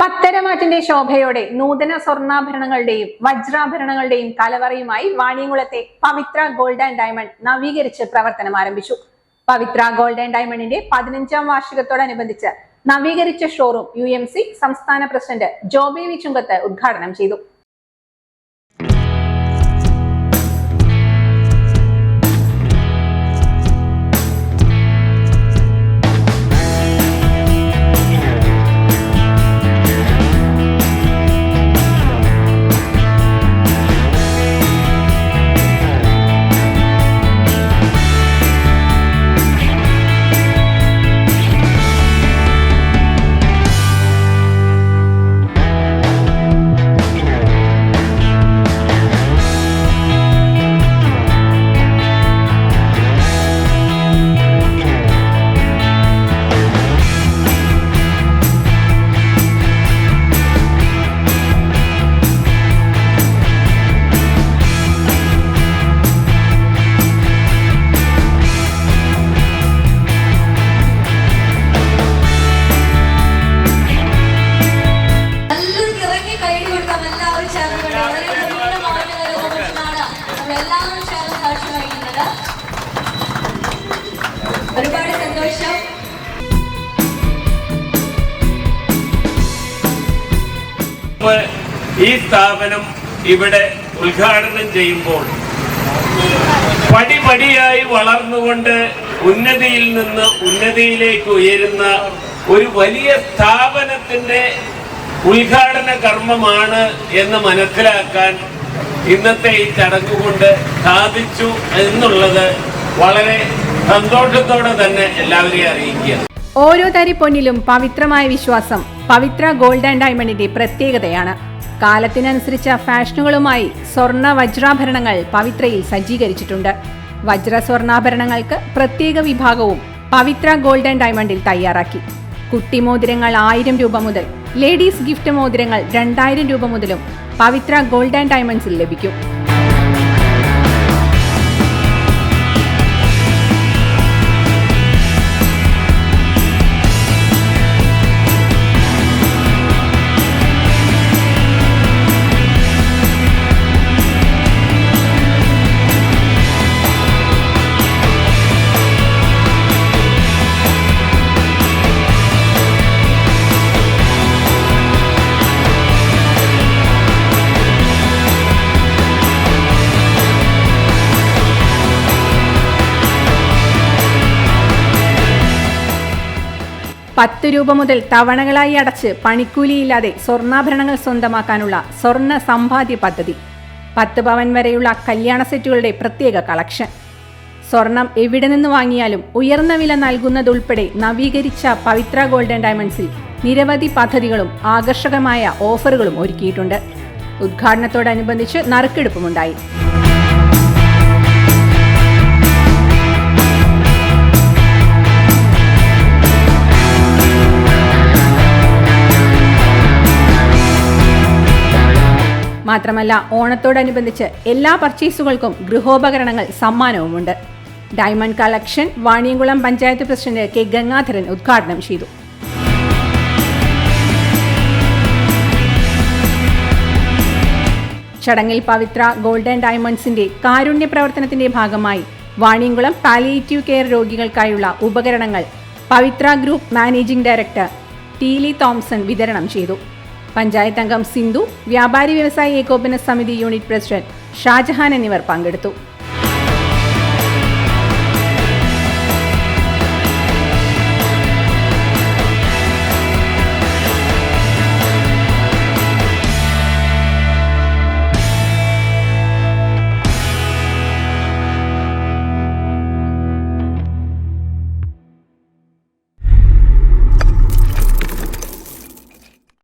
പത്തരമാറ്റിന്റെ ശോഭയോടെ നൂതന സ്വർണാഭരണങ്ങളുടെയും വജ്രാഭരണങ്ങളുടെയും കലവറയുമായി വാണിയംകുളത്തെ പവിത്ര ഗോൾഡ് ആൻഡ് ഡയമണ്ട് നവീകരിച്ച് പ്രവർത്തനം ആരംഭിച്ചു. പവിത്ര ഗോൾഡ് ആൻഡ് ഡയമണ്ടിന്റെ പതിനഞ്ചാം വാർഷികത്തോടനുബന്ധിച്ച് നവീകരിച്ച ഷോറൂം യു എം സി സംസ്ഥാന പ്രസിഡന്റ് ജോബി വി ചുങ്കത്ത് ഉദ്ഘാടനം ചെയ്തു. ഈ സ്ഥാപനം ഇവിടെ ഉദ്ഘാടനം ചെയ്യുമ്പോൾ പടിപടിയായി വളർന്നുകൊണ്ട് ഉന്നതിയിൽ നിന്ന് ഉന്നതിയിലേക്ക് ഉയരുന്ന ഒരു വലിയ സ്ഥാപനത്തിന്റെ ഉദ്ഘാടന കർമ്മമാണ് എന്ന് മനസ്സിലാക്കാൻ ഇന്നത്തെ ഈ ചടങ്ങ് കൊണ്ട് സാധിച്ചു എന്നുള്ളത് വളരെ സന്തോഷത്തോടെ തന്നെ എല്ലാവരെയും അറിയിക്കുക ഓരോ തരി പൊന്നിലും പവിത്രമായ വിശ്വാസം പവിത്ര ഗോൾഡ് ആൻഡ് ഡയമണ്ടിന്റെ പ്രത്യേകതയാണ്. കാലത്തിനനുസരിച്ച ഫാഷനുകളുമായി സ്വർണ വജ്രാഭരണങ്ങൾ പവിത്രയിൽ സജ്ജീകരിച്ചിട്ടുണ്ട്. വജ്ര സ്വർണാഭരണങ്ങൾക്ക് പ്രത്യേക വിഭാഗവും പവിത്ര ഗോൾഡ് ആൻഡ് ഡയമണ്ടിൽ തയ്യാറാക്കി. കുട്ടി മോതിരങ്ങൾ ആയിരം രൂപ മുതൽ ലേഡീസ് ഗിഫ്റ്റ് മോതിരങ്ങൾ രണ്ടായിരം രൂപ മുതലും പവിത്ര ഗോൾഡ് ആൻഡ് ഡയമണ്ട്സിൽ ലഭിക്കും. പത്ത് രൂപ മുതൽ തവണകളായി അടച്ച് പണിക്കൂലിയില്ലാതെ സ്വർണാഭരണങ്ങൾ സ്വന്തമാക്കാനുള്ള സ്വർണ സമ്പാദ്യ പദ്ധതി. പത്ത് പവൻ വരെയുള്ള കല്യാണ സെറ്റുകളുടെ പ്രത്യേക കളക്ഷൻ. സ്വർണം എവിടെ നിന്ന് വാങ്ങിയാലും ഉയർന്ന വില നൽകുന്നതുൾപ്പെടെ നവീകരിച്ച പവിത്ര ഗോൾഡൻ ഡയമണ്ട്സിൽ നിരവധി പദ്ധതികളും ആകർഷകമായ ഓഫറുകളും ഒരുക്കിയിട്ടുണ്ട്. ഉദ്ഘാടനത്തോടനുബന്ധിച്ച് നറുക്കെടുപ്പുമുണ്ടായി. മാത്രമല്ല ഓണത്തോടനുബന്ധിച്ച് എല്ലാ പർച്ചേസുകൾക്കും ഗൃഹോപകരണങ്ങൾ സമ്മാനവുമുണ്ട്. Diamond collection Vaniyamkulam panchayat president K. Gangadharan ഉദ്ഘാടനം ചെയ്തു. ചടങ്ങിൽ പവിത്ര ഗോൾഡൻ ഡയമണ്ട്സിന്റെ കാരുണ്യ പ്രവർത്തനത്തിന്റെ ഭാഗമായി വാണിയംകുളം പാലിയേറ്റീവ് കെയർ രോഗികൾക്കായുള്ള ഉപകരണങ്ങൾ Pavithra group managing director Teeli Thomson വിതരണം ചെയ്തു. പഞ്ചായത്ത് അംഗം സിന്ധു വ്യാപാരി വ്യവസായി ഏകോപന സമിതി യൂണിറ്റ് പ്രസിഡന്റ് ഷാജഹാൻ എന്നിവർ പങ്കെടുത്തു.